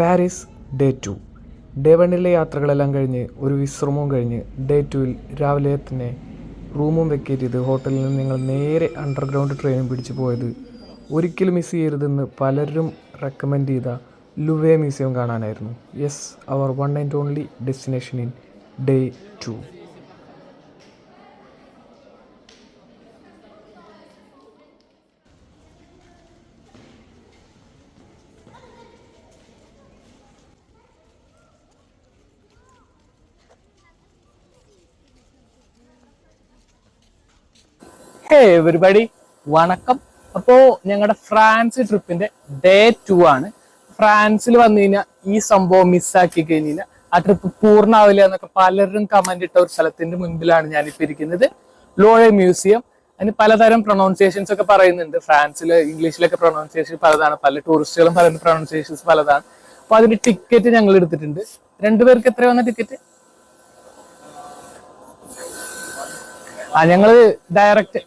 Paris day to. Day വണ്ണിലെ യാത്രകളെല്ലാം കഴിഞ്ഞ് ഒരു വിശ്രമവും കഴിഞ്ഞ് ഡേ ടുവിൽ രാവിലെ തന്നെ റൂമും വെക്കേറ്റ് ചെയ്ത് ഹോട്ടലിൽ നിന്ന് നിങ്ങൾ നേരെ അണ്ടർഗ്രൗണ്ട് ട്രെയിനും പിടിച്ച് പോയത്. ഒരിക്കലും മിസ് ചെയ്യരുതെന്ന് പലരും റെക്കമെൻഡ് ചെയ്ത Louvre museum കാണാനായിരുന്നു. Yes our one and only destination in day two hey everybody വണക്കം. അപ്പോ ഞങ്ങളുടെ ഫ്രാൻസ് ട്രിപ്പിന്റെ ഡേ ടു ആണ്. ഫ്രാൻസിൽ വന്നു കഴിഞ്ഞാൽ ഈ സംഭവം മിസ്സാക്കി കഴിഞ്ഞാൽ ആ ട്രിപ്പ് പൂർണമാവില്ല എന്നൊക്കെ പലരും കമന്റ് ഇട്ട ഒരു സ്ഥലത്തിന്റെ മുൻപിലാണ് ഞാനിപ്പോ ഇരിക്കുന്നത്. Louvre museum. അതിന് പലതരം പ്രൊണൗൺസിയേഷൻസ് ഒക്കെ പറയുന്നുണ്ട്. ഫ്രാൻസിൽ ഇംഗ്ലീഷിലൊക്കെ പ്രൊണൗൺസിയേഷൻ പലതാണ്. പല ടൂറിസ്റ്റുകളും പറയുന്ന പ്രൊണൗൺസിയേഷൻസ് പലതാണ്. അപ്പൊ അതിന്റെ ടിക്കറ്റ് ഞങ്ങൾ എടുത്തിട്ടുണ്ട്. രണ്ടുപേർക്ക് എത്ര വന്ന ടിക്കറ്റ് ആ ഞങ്ങൾ ഡയറക്റ്റ്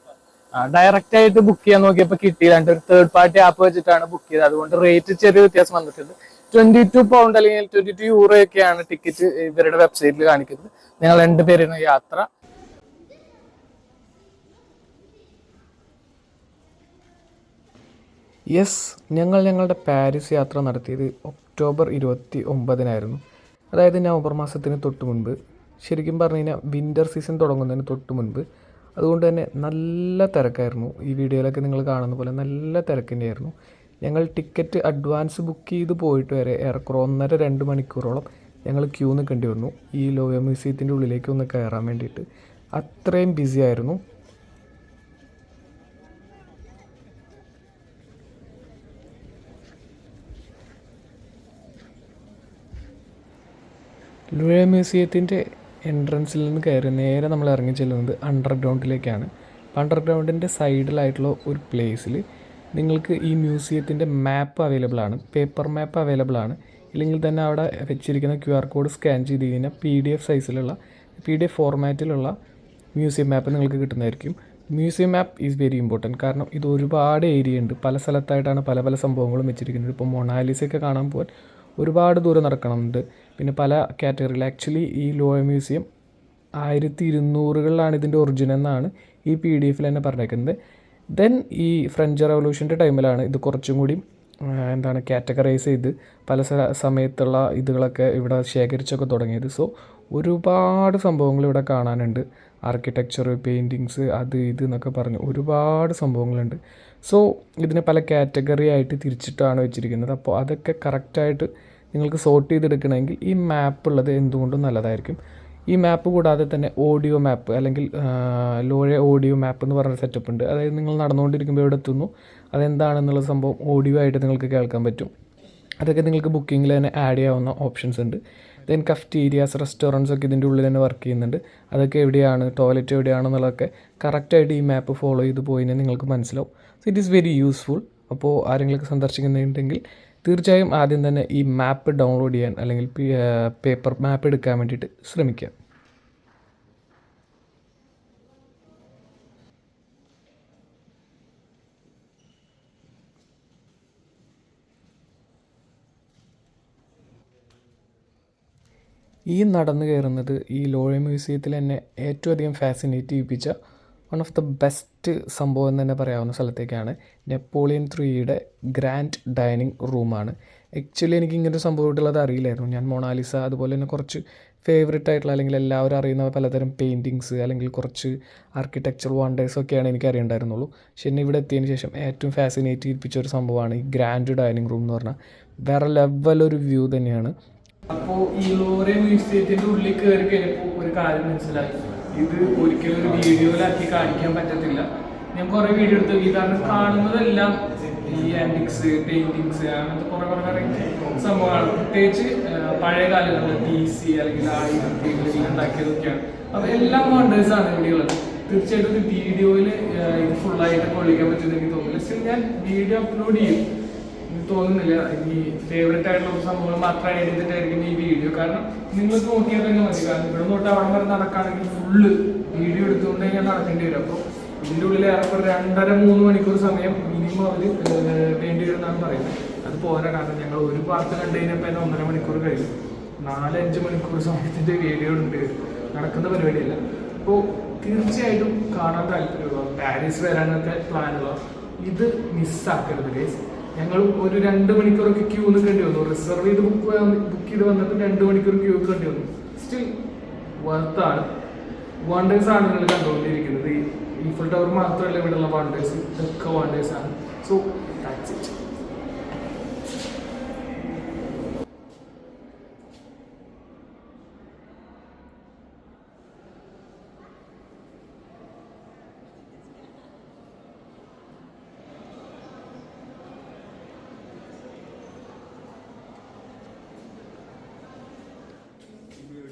ഡയറക്റ്റ് ആയിട്ട് ബുക്ക് ചെയ്യാൻ നോക്കിയപ്പോ കിട്ടിയില്ല. ഒരു തേർഡ് പാർട്ടി ആപ്പ് വെച്ചിട്ടാണ് ബുക്ക് ചെയ്തത്. അതുകൊണ്ട് റേറ്റ് ചെറിയ വ്യത്യാസം വന്നിട്ടുണ്ട്. ട്വന്റി ടു പൗണ്ട് അല്ലെങ്കിൽ ട്വന്റി ടു യൂറോ ഒക്കെയാണ് ടിക്കറ്റ് ഇവരുടെ വെബ്സൈറ്റിൽ കാണിക്കുന്നത്. ഞങ്ങൾ രണ്ടുപേരാണ് യാത്ര. യെസ് ഞങ്ങൾ ഞങ്ങളുടെ പാരീസ് യാത്ര നടത്തിയത് ഒക്ടോബർ ഇരുപത്തി ഒമ്പതിനായിരുന്നു അതായത് നവംബർ മാസത്തിന് തൊട്ട് മുൻപ് ശരിക്കും പറഞ്ഞു കഴിഞ്ഞാൽ വിന്റർ സീസൺ തുടങ്ങുന്നതിന് തൊട്ട് മുൻപ് അതുകൊണ്ട് തന്നെ നല്ല തിരക്കായിരുന്നു ഈ വീഡിയോയിലൊക്കെ നിങ്ങൾ കാണുന്ന പോലെ നല്ല തിരക്കിന്റെ ആയിരുന്നു ഞങ്ങൾ ടിക്കറ്റ് അഡ്വാൻസ് ബുക്ക് ചെയ്ത് പോയിട്ട് വരെ ഏറെക്കുറെ ഒന്നര രണ്ട് മണിക്കൂറോളം ഞങ്ങൾ ക്യൂ നിൽക്കേണ്ടി വന്നു. ഈ ലോയ മ്യൂസിയത്തിന്റെ ഉള്ളിലേക്ക് ഒന്ന് കയറാൻ വേണ്ടിയിട്ട്. അത്രയും ബിസി ആയിരുന്നു. ലുഴ മ്യൂസിയത്തിന്റെ എൻട്രൻസിൽ നിന്ന് കയറി നേരെ നമ്മൾ ഇറങ്ങി ചെല്ലുന്നത് അണ്ടർഗ്രൗണ്ടിലേക്കാണ് അണ്ടർഗ്രൗണ്ടിന്റെ സൈഡിലായിട്ടുള്ള ഒരു പ്ലേസിൽ നിങ്ങൾക്ക് ഈ മ്യൂസിയത്തിന്റെ മാപ്പ് അവൈലബിൾ ആണ് പേപ്പർ മാപ്പ് അവൈലബിൾ ആണ് ഇല്ലെങ്കിൽ തന്നെ അവിടെ വെച്ചിരിക്കുന്ന ക്യു ആർ കോഡ് സ്കാൻ ചെയ്ത് കഴിഞ്ഞാൽ പി ഡി എഫ് സൈസിലുള്ള പി ഡി എഫ് ഫോർമാറ്റിലുള്ള മ്യൂസിയം മാപ്പ് നിങ്ങൾക്ക് കിട്ടുന്നതായിരിക്കും. Museum map is very important കാരണം ഇത് ഒരുപാട് ഏരിയ ഉണ്ട്. പല സ്ഥലത്തായിട്ടാണ് പല പല സംഭവങ്ങളും വെച്ചിരിക്കുന്നത്. ഇപ്പോൾ മൊണാലിസയൊക്കെ കാണാൻ പോകാൻ ഒരുപാട് ദൂരം നടക്കണമുണ്ട് പിന്നെ പല കാറ്റഗറിയിൽ ആക്ച്വലി ഈ ലോയ മ്യൂസിയം ആയിരത്തി ഇരുന്നൂറുകളിലാണ് ഇതിന്റെ ഒറിജിൻ എന്നാണ് ഈ പി ഡി എഫിൽ തന്നെ പറഞ്ഞേക്കുന്നത്. ദെൻ ഈ ഫ്രഞ്ച് റവല്യൂഷന്റെ ടൈമിലാണ് ഇത് കുറച്ചും കൂടി എന്താണ് കാറ്റഗറൈസ് ചെയ്ത് പല സമയത്തുള്ള ഇതുകളൊക്കെ ഇവിടെ ശേഖരിച്ചൊക്കെ തുടങ്ങിയത്. സോ ഒരുപാട് സംഭവങ്ങൾ ഇവിടെ കാണാനുണ്ട്. ആർക്കിടെക്ചർ പെയിന്റിങ്സ് അത് ഇത് എന്നൊക്കെ പറഞ്ഞ് ഒരുപാട് സംഭവങ്ങളുണ്ട്. സോ ഇതിനെ പല കാറ്റഗറി ആയിട്ട് തിരിച്ചിട്ടാണ് വെച്ചിരിക്കുന്നത്. അപ്പോൾ അതൊക്കെ കറക്റ്റായിട്ട് നിങ്ങൾക്ക് സോർട്ട് ചെയ്തെടുക്കണമെങ്കിൽ ഈ മാപ്പ് ഉള്ളത് എന്തുകൊണ്ടും നല്ലതായിരിക്കും. ഈ മാപ്പ് കൂടാതെ തന്നെ ഓഡിയോ മാപ്പ് അല്ലെങ്കിൽ ലോഴ ഓഡിയോ മാപ്പ് എന്ന് പറഞ്ഞ സെറ്റപ്പ് ഉണ്ട്. അതായത് നിങ്ങൾ നടന്നുകൊണ്ടിരിക്കുമ്പോൾ എവിടെ എത്തുന്നു. അതെന്താണെന്നുള്ള സംഭവം ഓഡിയോ ആയിട്ട് നിങ്ങൾക്ക് കേൾക്കാൻ പറ്റും. അതൊക്കെ നിങ്ങൾക്ക് ബുക്കിങ്ങിൽ തന്നെ ആഡ് ചെയ്യാവുന്ന ഓപ്ഷൻസ് ഉണ്ട്. ദെൻ കഫ്റ്റീരിയാസ് റെസ്റ്റോറന്റ്സ് ഒക്കെ ഇതിന്റെ ഉള്ളിൽ തന്നെ വർക്ക് ചെയ്യുന്നുണ്ട്. അതൊക്കെ എവിടെയാണ് ടോയ്ലറ്റ് എവിടെയാണെന്നുള്ളതൊക്കെ കറക്റ്റായിട്ട് ഈ മാപ്പ് ഫോളോ ചെയ്ത് പോയി നിങ്ങൾക്ക് മനസ്സിലാവും. So it is very useful അപ്പോൾ ആരെങ്കിലൊക്കെ സന്ദർശിക്കുന്നുണ്ടെങ്കിൽ തീർച്ചയായും ആദ്യം തന്നെ ഈ മാപ്പ് ഡൗൺലോഡ് ചെയ്യാൻ അല്ലെങ്കിൽ പേപ്പർ മാപ്പ് എടുക്കാൻ വേണ്ടിയിട്ട് ശ്രമിക്കുക. ഈ നടന്നു കയറുന്നത് ഈ ലോയ മ്യൂസിയത്തിൽ എന്നെ ഏറ്റവും അധികം ഫാസിനേറ്റ് ചെയ്യിപ്പിച്ച ഓഫ് ദ ബെസ്റ്റ് സംഭവം എന്ന് തന്നെ പറയാവുന്ന സ്ഥലത്തേക്കാണ് നെപ്പോളിയൻ ത്രീയുടെ ഗ്രാൻഡ് ഡൈനിങ് റൂമാണ് ആക്ച്വലി എനിക്ക് ഇങ്ങനെ ഒരു സംഭവം ഉള്ളത് അറിയില്ലായിരുന്നു. ഞാൻ മൊണാലിസ അതുപോലെ തന്നെ കുറച്ച് ഫേവറേറ്റ് ആയിട്ടുള്ള അല്ലെങ്കിൽ എല്ലാവരും അറിയുന്ന പലതരം പെയിന്റിങ്സ് അല്ലെങ്കിൽ കുറച്ച് ആർക്കിടെക്ചർ വണ്ടേഴ്സ് ഒക്കെയാണ് എനിക്ക് അറിയണ്ടായിരുന്നുള്ളൂ. പക്ഷെ എന്നെ ഇവിടെ എത്തിയതിന് ശേഷം ഏറ്റവും ഫാസിനേറ്റ് ചെയ്യിപ്പിച്ച ഒരു സംഭവമാണ് ഈ ഗ്രാൻഡ് ഡൈനിങ് റൂം എന്ന് പറഞ്ഞാൽ വേറെ ലെവൽ ഒരു വ്യൂ തന്നെയാണ്. അപ്പോൾ ഈ ലോറി മ്യൂസിയത്തിന്റെ ഉള്ളിൽ കയറി കഴിഞ്ഞപ്പോൾ ഒരു കാര്യം മനസ്സിലായി. ഇത് ഒരിക്കലും ഒരു വീഡിയോയിലാക്കി കാണിക്കാൻ പറ്റത്തില്ല. ഞാൻ കുറെ വീഡിയോ എടുത്തു. ഈ കാരണം കാണുന്നതെല്ലാം ഈ ആന്റിക്സ് പെയിന്റിങ്സ് അങ്ങനത്തെ കുറെ കുറെ കുറെ സംഭവമാണ് പ്രത്യേകിച്ച് പഴയ കാലങ്ങളിൽ ടി സി അല്ലെങ്കിൽ ആയിരത്തി ഉണ്ടാക്കിയതൊക്കെയാണ്. അപ്പൊ എല്ലാം വണ്ടേഴ്സ് ആണ് ഇവിടെയുള്ളത് തീർച്ചയായിട്ടും ഒരു വീഡിയോയിൽ ഇത് ഫുള്ളായിട്ട് കൊള്ളിക്കാൻ പറ്റുമെന്ന് എനിക്ക് തോന്നുന്നില്ല. പക്ഷെ ഞാൻ വീഡിയോ അപ്ലോഡ് ചെയ്യും. എനിക്ക് തോന്നുന്നില്ല. ഈ ഫേവറേറ്റ് ആയിട്ടുള്ള ഒരു സംഭവങ്ങൾ മാത്രമായി എടുത്തിട്ടായിരിക്കും ഈ വീഡിയോ കാരണം നിങ്ങൾക്ക് നോക്കിയാൽ തന്നെ മതി. കാരണം ഇവിടെ തൊട്ട് അവിടെ വരെ നടക്കുകയാണെങ്കിൽ ഫുള്ള് വീഡിയോ എടുത്തുകൊണ്ട് ഞാൻ നടത്തേണ്ടി വരും. അപ്പോൾ ഇതിന്റെ ഉള്ളിൽ ഏറെക്കുറെ രണ്ടര മൂന്ന് മണിക്കൂർ സമയം മിനിമം അവർ വേണ്ടി വരും എന്നാണ് പറയുന്നത്. അത് പോരാ. കാരണം ഞങ്ങൾ ഒരു പാർട്ട് കണ്ടു കഴിഞ്ഞപ്പോൾ തന്നെ ഒന്നര മണിക്കൂർ കഴിഞ്ഞു നാലഞ്ച് മണിക്കൂർ സമയത്തിന്റെ വീഡിയോ ഉണ്ട്. നടക്കുന്ന പരിപാടിയല്ല. അപ്പോൾ തീർച്ചയായിട്ടും കാണാൻ താല്പര്യമുള്ള പാരീസ് വരാനൊക്കെ പ്ലാനുള്ള ഇത് മിസ്സാക്കരുത് ഗൈസ് ഞങ്ങൾ ഒരു രണ്ട് മണിക്കൂറൊക്കെ ക്യൂ നിൽക്കേണ്ടി വന്നു. റിസർവ് ചെയ്ത് ബുക്ക് ബുക്ക് ചെയ്ത് വന്നിട്ട് രണ്ട് മണിക്കൂർ ക്യൂ നിൽക്കേണ്ടി വന്നു. സ്റ്റിൽ വർത്താണ് വാണ്ടേഴ്സ് ആണ് നിങ്ങൾ കണ്ടുകൊണ്ടിരിക്കുന്നത്. ഈ ഈഫിൾ ടവർ മാത്രമല്ല ഇവിടെയുള്ള വാണ്ടേഴ്സ് ഇതൊക്കെ വാണ്ടേഴ്സ് ആണ്. So that's it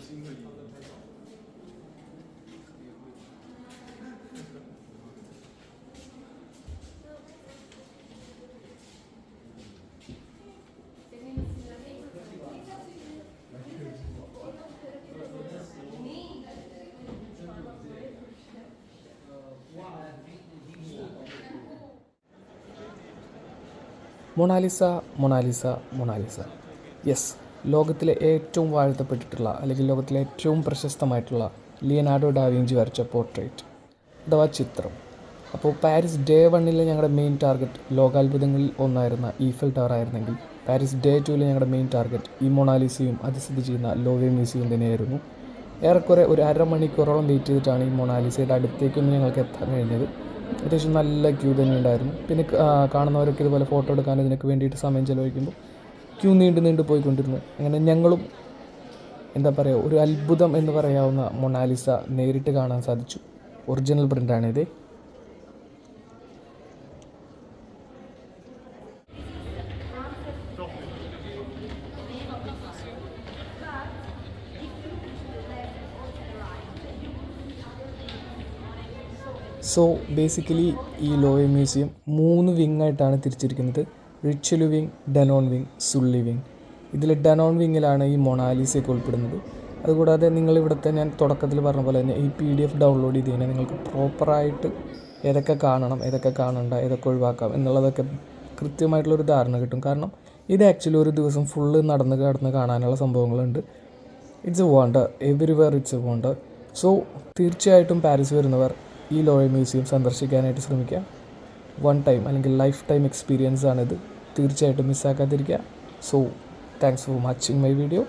新的疑问太少了。Mona Lisa Mona Lisa Mona Lisa S ലോകത്തിലെ ഏറ്റവും വാഴ്ത്തപ്പെട്ടിട്ടുള്ള അല്ലെങ്കിൽ ലോകത്തിലെ ഏറ്റവും പ്രശസ്തമായിട്ടുള്ള ലിയനാർഡോ ഡാവിഞ്ചി വരച്ച പോർട്രേറ്റ് അഥവാ ചിത്രം. അപ്പോൾ പാരീസ് ഡേ വണ്ണിലെ ഞങ്ങളുടെ മെയിൻ ടാർഗറ്റ് ലോകാത്ഭുതങ്ങളിൽ ഒന്നായിരുന്ന ഈഫൽ ടവർ ആയിരുന്നെങ്കിൽ പാരീസ് ഡേ ടുവിലെ ഞങ്ങളുടെ മെയിൻ ടാർഗറ്റ് ഈ മൊണാലിസയും അതിസ്ഥിതി ചെയ്യുന്ന ലോവേ മ്യൂസിയം തന്നെയായിരുന്നു. ഏറെക്കുറെ ഒരു അരമണിക്കൂറോളം വെയിറ്റ് ചെയ്തിട്ടാണ് ഈ മൊണാലിസയുടെ അടുത്തേക്കൊന്നും ഞങ്ങൾക്ക് എത്താൻ കഴിഞ്ഞത്. അത്യാവശ്യം നല്ല ക്യൂ തന്നെ ഉണ്ടായിരുന്നു പിന്നെ കാണുന്നവരൊക്കെ ഇതുപോലെ ഫോട്ടോ എടുക്കാൻ ഇതിനൊക്കെ വേണ്ടിയിട്ട് സമയം ചിലവഴിക്കുമ്പോൾ ക്യൂ നീണ്ടു നീണ്ടു പോയിക്കൊണ്ടിരുന്നു. അങ്ങനെ ഞങ്ങളും എന്താ പറയുക ഒരു അത്ഭുതം എന്ന് പറയാവുന്ന മൊണാലിസ നേരിട്ട് കാണാൻ സാധിച്ചു. ഒറിജിനൽ പ്രിന്റാണിത് സോ ബേസിക്കലി ഈ ലോയ മ്യൂസിയം മൂന്ന് വിങ് ആയിട്ടാണ് തിരിച്ചിരിക്കുന്നത്. Richelieu wing Denon wing Sully wing ഇതിൽ ഡനോൺ വിങ്ങിലാണ് ഈ മൊണാലിസയൊക്കെ ഉൾപ്പെടുന്നത്. അതുകൂടാതെ നിങ്ങളിവിടുത്തെ ഞാൻ തുടക്കത്തിൽ പറഞ്ഞ പോലെ തന്നെ ഈ പി ഡി എഫ് ഡൗൺലോഡ് ചെയ്ത് കഴിഞ്ഞാൽ നിങ്ങൾക്ക് പ്രോപ്പറായിട്ട് ഏതൊക്കെ കാണണം ഏതൊക്കെ കാണണ്ട ഏതൊക്കെ ഒഴിവാക്കാം എന്നുള്ളതൊക്കെ കൃത്യമായിട്ടുള്ളൊരു ധാരണ കിട്ടും. കാരണം ഇത് ആക്ച്വലി ഒരു ദിവസം ഫുള്ള് നടന്ന് കിടന്ന് കാണാനുള്ള സംഭവങ്ങളുണ്ട്. It's a wonder everywhere it's a wonder so തീർച്ചയായിട്ടും പാരീസ് വരുന്നവർ ഈ ലോയ മ്യൂസിയം സന്ദർശിക്കാനായിട്ട് ശ്രമിക്കുക. വൺ ടൈം അല്ലെങ്കിൽ ലൈഫ് ടൈം എക്സ്പീരിയൻസ് ആണിത് തീർച്ചയായിട്ടും മിസ്സാക്കാതിരിക്കുക. So thanks for watching my video